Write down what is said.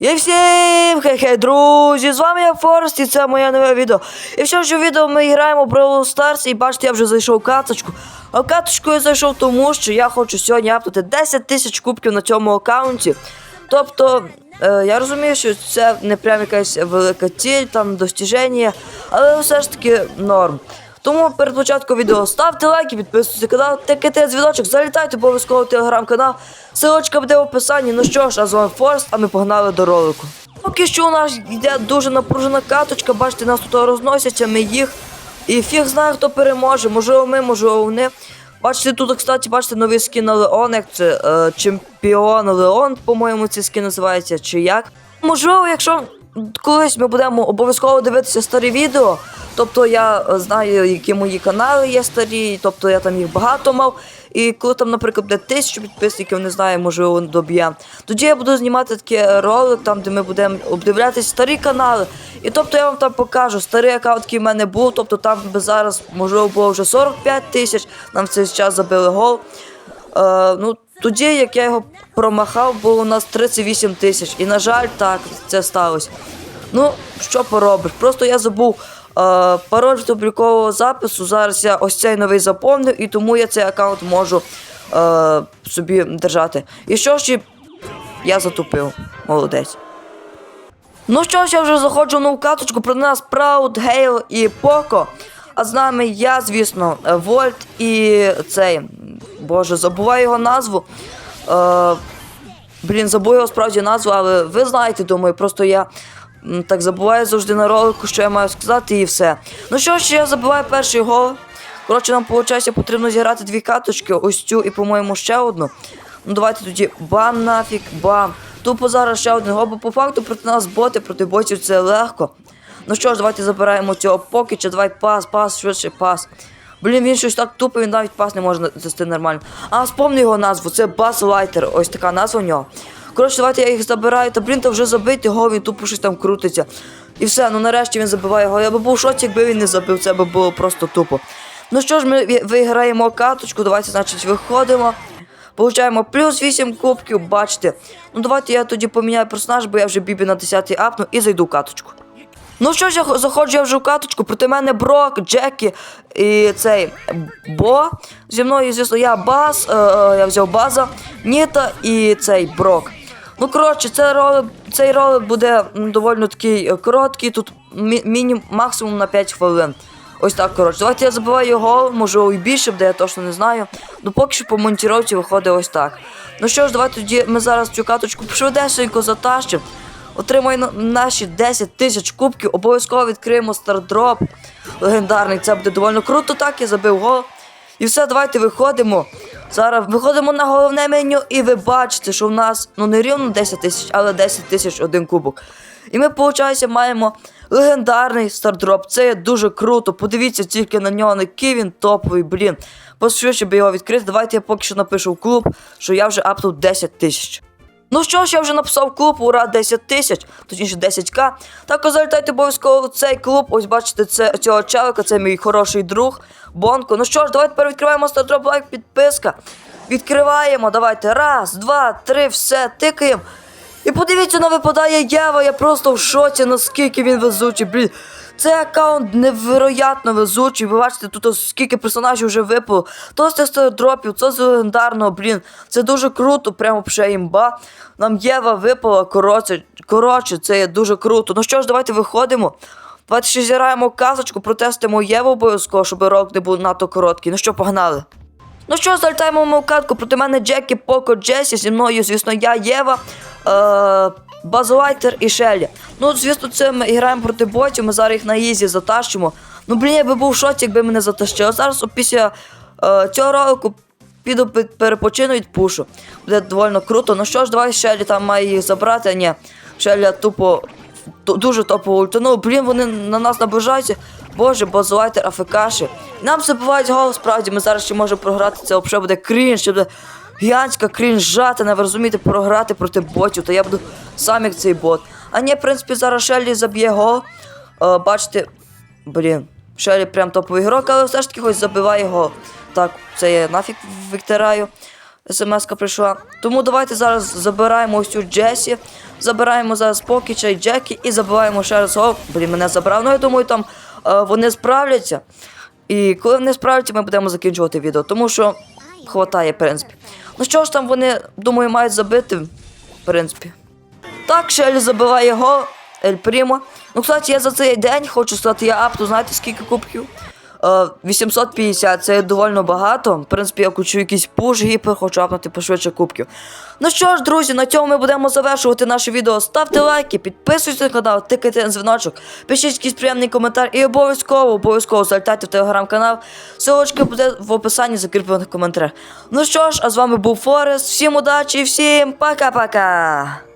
І всім хей-хей, друзі! З вами я Форест і це моє нове відео. І в цьому відео ми граємо Brawl Stars і бачите, я вже зайшов в каточку. А в каточку я зайшов тому, що я хочу сьогодні апнути 10 тисяч кубків на цьому аккаунті. Тобто, е, я розумію, що це не прям якась велика ціль, там достіження, але все ж таки норм. Тому перед початком відео ставте лайки, підписуйтесь на канал, тикайте дзвіночок, залітайте обов'язково в телеграм-канал. Ссылочка буде в описанні. Ну що ж, а з вами Форест, а ми погнали до ролику. Поки що у нас йде дуже напружена каточка, бачите, нас тут розносяться, ми їх. І фіг знає, хто переможе, можливо ми, можливо вони. Бачите, тут, кстати, бачите, новий скін на Леон, як це е, чемпіон Леон, по-моєму, цей скін називається, чи як. Можливо, якщо колись ми будемо обов'язково дивитися старі відео. Тобто я е, знаю, які мої канали є старі, тобто я там їх багато мав. І коли там, наприклад, буде тисячу підписників, не знаю, можливо, доб'є. Тоді я буду знімати такий ролик, там, де ми будемо обдивлятися старі канали. І тобто я вам там покажу старий аккаунт, який в мене був. Тобто там би зараз, можливо, було вже 45 тисяч, нам в цей час забили гол. Е, ну, тоді, як я його промахав, було у нас 38 тисяч. І, на жаль, так, це сталося. Ну, що поробиш? Просто я забув е, пароль від облікового запису. Зараз я ось цей новий заповнив, і тому я цей аккаунт можу е, собі держати. І що ж, я затупив. Молодець. Ну що ж, я вже заходжу в нову каточку, про нас Проуд, Гейл і Поко. А з нами я, звісно, Вольт і цей. Боже, забуваю його назву. Е, блін, забув його справді назву, але ви знаєте, думаю, просто я так забуваю завжди на ролику, що я маю сказати, і все. Ну що ж, я забуваю перший гол. Коротше, нам виходить, потрібно зіграти дві каточки, ось цю і, по-моєму, ще одну. Ну давайте тоді бам нафіг, бам. Тупо зараз ще один гол, бо по факту проти нас боти, проти ботів це легко. Ну що ж, давайте забираємо цього покіча, давай пас, пас, швидше пас. Блін, він щось так тупо, він навіть пас не може дасти нормально. А, спомню його назву, це Бас Лайтер, ось така назва у нього. Коротше, давайте я їх забираю, та блін, та вже забитий гол, він тупо щось там крутиться. І все, ну нарешті він забиває гол. Я би був шоці, якби він не забив, це би було просто тупо. Ну що ж, ми виграємо каточку, давайте, значить, виходимо. Получаємо плюс 8 кубків, бачите. Ну давайте я тоді поміняю персонаж, бо я вже бібі на 10 апну і зайду в каточку. Ну що ж, я заходжу я вже в каточку, проти мене Брок, Джекі і цей Бо. Зі мною, звісно, я Баз, е, е, я взяв База, Ніта і цей Брок. Ну, коротше, цей ролик, цей ролик буде доволі такий е, короткий, тут мі- мінімум максимум на 5 хвилин. Ось так, коротше. Давайте я забиваю його, може і більше буде, я точно не знаю. Ну поки що по монтіровці виходить ось так. Ну що ж, давайте тоді ми зараз цю каточку швидесенько затащимо. Отримаємо наші 10 тисяч кубків, обов'язково відкриємо стардроп легендарний. Це буде доволі круто, так я забив гол. І все, давайте виходимо. Зараз виходимо на головне меню, і ви бачите, що в нас ну не рівно 10 тисяч, але 10 тисяч один кубок. І ми, виходить, маємо легендарний стардроп. Це є дуже круто. Подивіться тільки на нього, який він топовий, блін. Пошвидше би його відкрити. Давайте я поки що напишу в клуб, що я вже апнув 10 тисяч. Ну що ж, я вже написав клуб, ура, 10 тисяч, точніше 10к. Також залітайте обов'язково в цей клуб. Ось бачите, це цього чоловіка, це мій хороший друг Бонко. Ну що ж, давайте тепер відкриваємо стартроп лайк, підписка. Відкриваємо, давайте. Раз, два, три, все, тикаємо. І подивіться, на випадає Єва, я просто в шоці, наскільки він везучий. Блін, цей аккаунт невероятно везучий. Ви бачите, тут скільки персонажів вже випало. То з стардропів, то з легендарного, блін. Це дуже круто, прямо вже імба. Нам Єва випала, коротше, коротше, це є дуже круто. Ну що ж, давайте виходимо. Давайте ще зіграємо казочку, протестимо Єву обов'язково, щоб рок не був надто короткий. Ну що, погнали. Ну що, залітаємо в катку. Проти мене Джекі, Поко, Джесі, зі мною, звісно, я, Єва, е, Базлайтер і Шелі. Ну, звісно, це ми граємо проти ботів, ми зараз їх на ізі затащимо. Ну, блін, я би був в шоці, якби мене затащили. Зараз після е, цього ролику піду під- перепочину і пушу. Буде доволі круто. Ну що ж, давай Шелі там має їх забрати, а ні. Шелі тупо дуже топово ультанув. Блін, вони на нас наближаються. Боже, базуайтер АФКші. Нам забувають гол, справді, ми зараз ще можемо програти. Це взагалі буде крінж, буде гігантська крінжатина, ви розумієте, програти проти ботів, то я буду сам як цей бот. А ні, в принципі, зараз Шелі заб'є гол. Е, бачите, блін, Шелі прям топовий ігрок, але все ж таки хоч забиває гол. Так, це я нафіг витираю. смс-ка прийшла. Тому давайте зараз забираємо ось цю Джесі, забираємо зараз Покіча і Джекі і забиваємо ще раз. О, блін, мене забрав. Ну я думаю, там е, вони справляться. І коли вони справляться, ми будемо закінчувати відео, тому що хватає, в принципі. Ну що ж там вони, думаю, мають забити, в принципі. Так, Шель забиває гол, Ель Прімо. Ну, кстати, я за цей день хочу сказати, я апту, знаєте, скільки кубків? Е, 850, це доволі багато. В принципі, я хочу якийсь пуш гіпер, хочу апнути пошвидше кубків. Ну що ж, друзі, на цьому ми будемо завершувати наше відео. Ставте лайки, підписуйтесь на канал, тикайте на дзвіночок, пишіть якийсь приємний коментар і обов'язково, обов'язково залітайте в телеграм-канал. Ссылочка буде в описанні закріплених коментарях. Ну що ж, а з вами був Форест. Всім удачі і всім пока-пока!